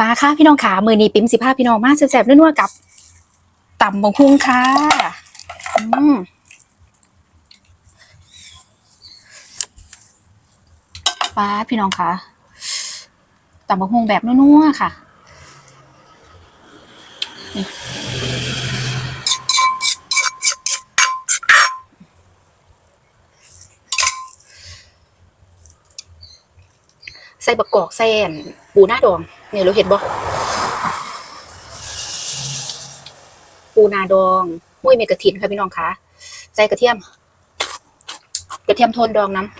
มาค่ะพี่น้องขามือนีปิ๊มสิพาพี่น้องมาแซ่บๆนัวๆกับต่ำบงคุ้งค่ะอืมป้าพี่น้องคะต่ำบงคุ้งแบบนัวๆค่ะใส่บะกอกใส่อั่นปูหน้าดอง นี่ยเราเห็นบ่ปูนาดองมุ้ยเมกะทินค่ะพี่น้องคะใส่กระเทียม กระเทียมโทนดองน้ำ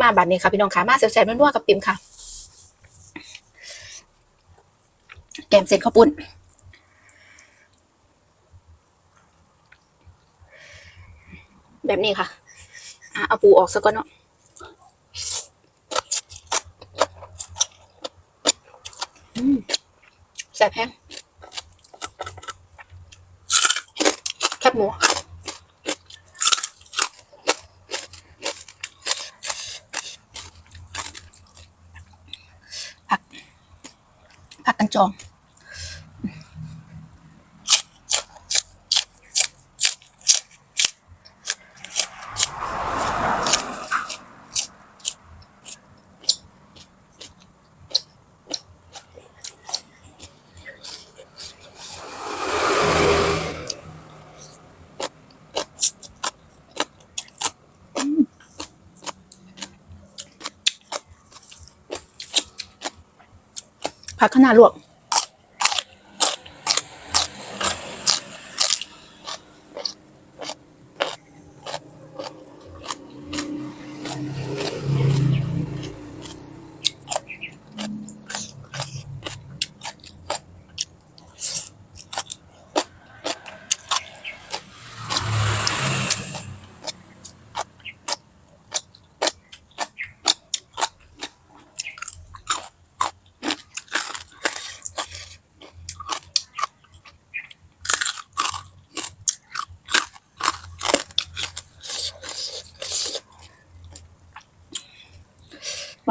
มาบัดนี้ค่ะพี่น้องคะมาแซ่บๆนัวๆกับปิมค่ะ แกมเส็จข้าวปุ้นแบบนี้ค่ะอะ เอาปูออกซะก่อนเนาะอืม แซ่บแห้งแคบหมูผักผักกันจอง ผักขนาดลวก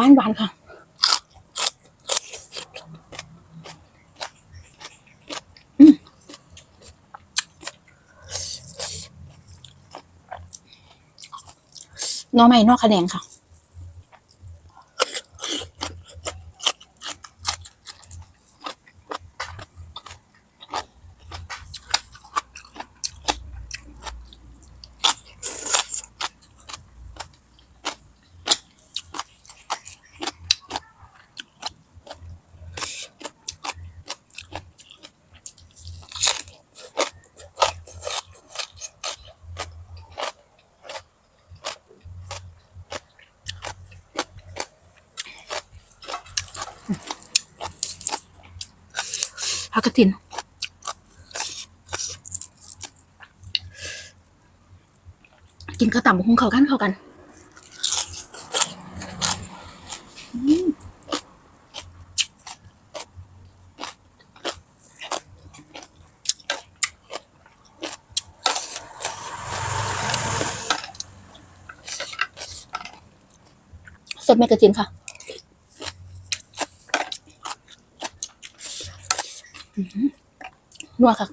านหวานค่ะ นอใหม่นอกคะแนนค่ะ ผักกระถินกินกระต่ำคงเขากันเขากันสดเมกะจินค่ะ นัวค่ะ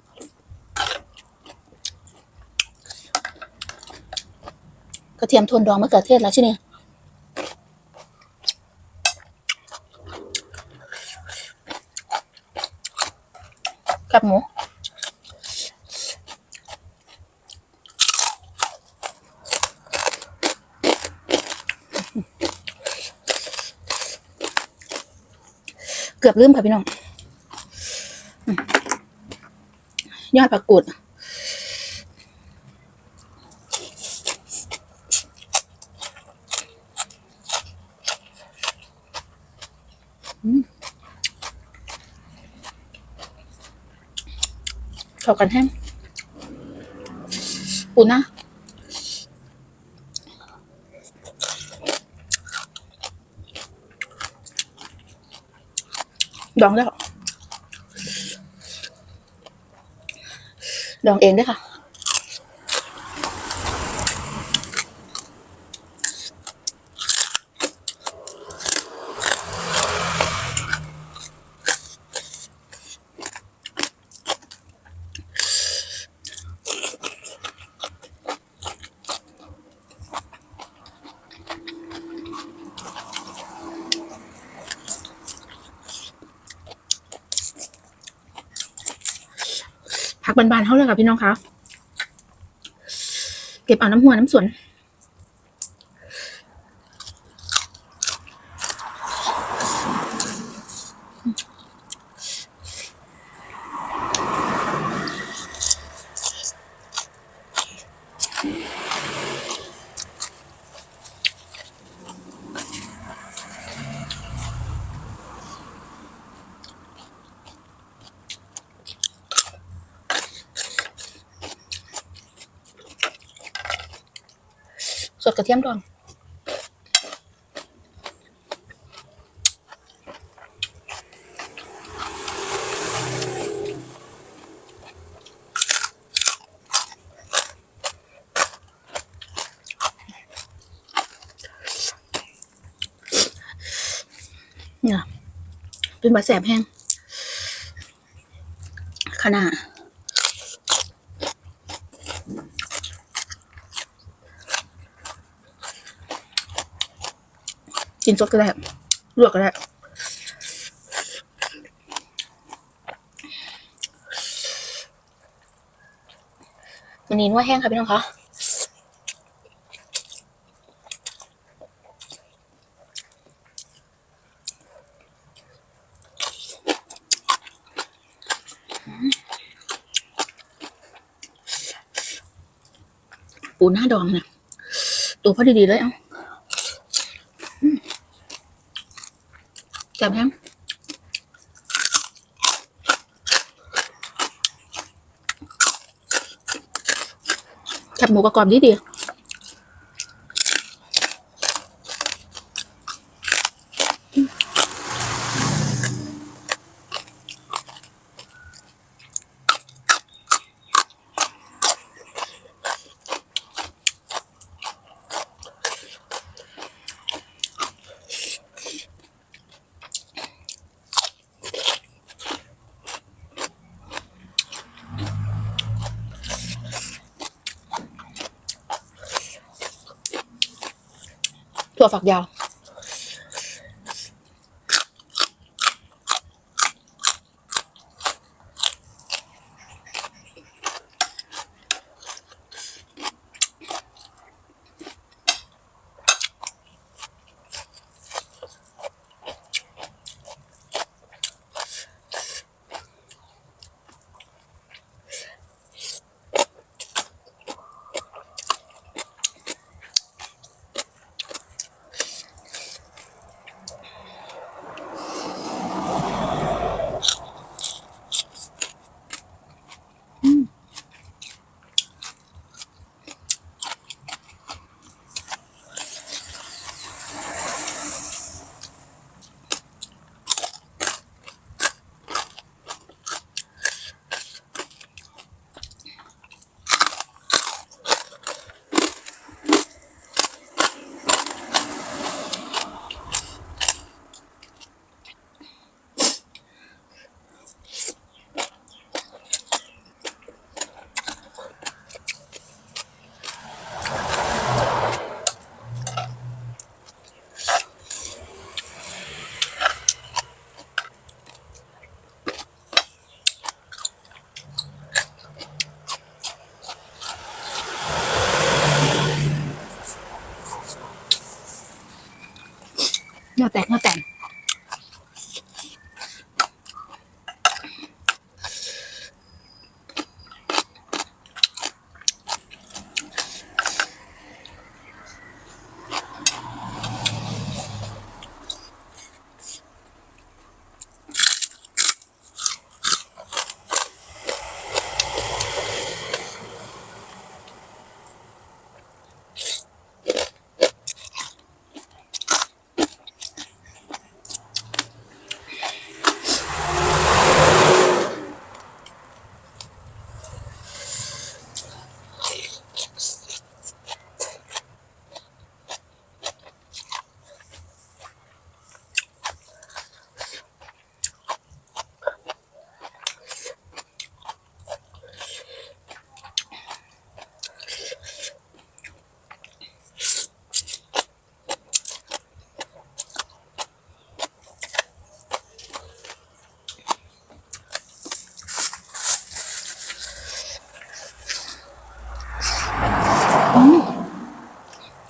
กระเทียมทนดองมะเขือเทศแล้วใช่ไหมกับหมูเกือบลืมค่ะพี่น้อง ยอดผักกูดเข้ากันแห้งปูนะดองแล้ว ดองเองด้วยค่ะ อ ผักบานๆเท่าเลยค่ะพี่น้องคะเก็บเอาน้ำหัวน้ำสวน สด กระเทียมดองเนี่ยเป็นบะแสบแห้งขนาด กินสดก็ได้ลวกก็ได้วันนี้นวดแห้งค่ะพี่น้องคะปูหน้าดองเนี่ยตัวพอดีๆเลยเอ้า จับยังจับหมูประกอบดีดี ถั่วฝักยาว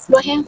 đuôi heo.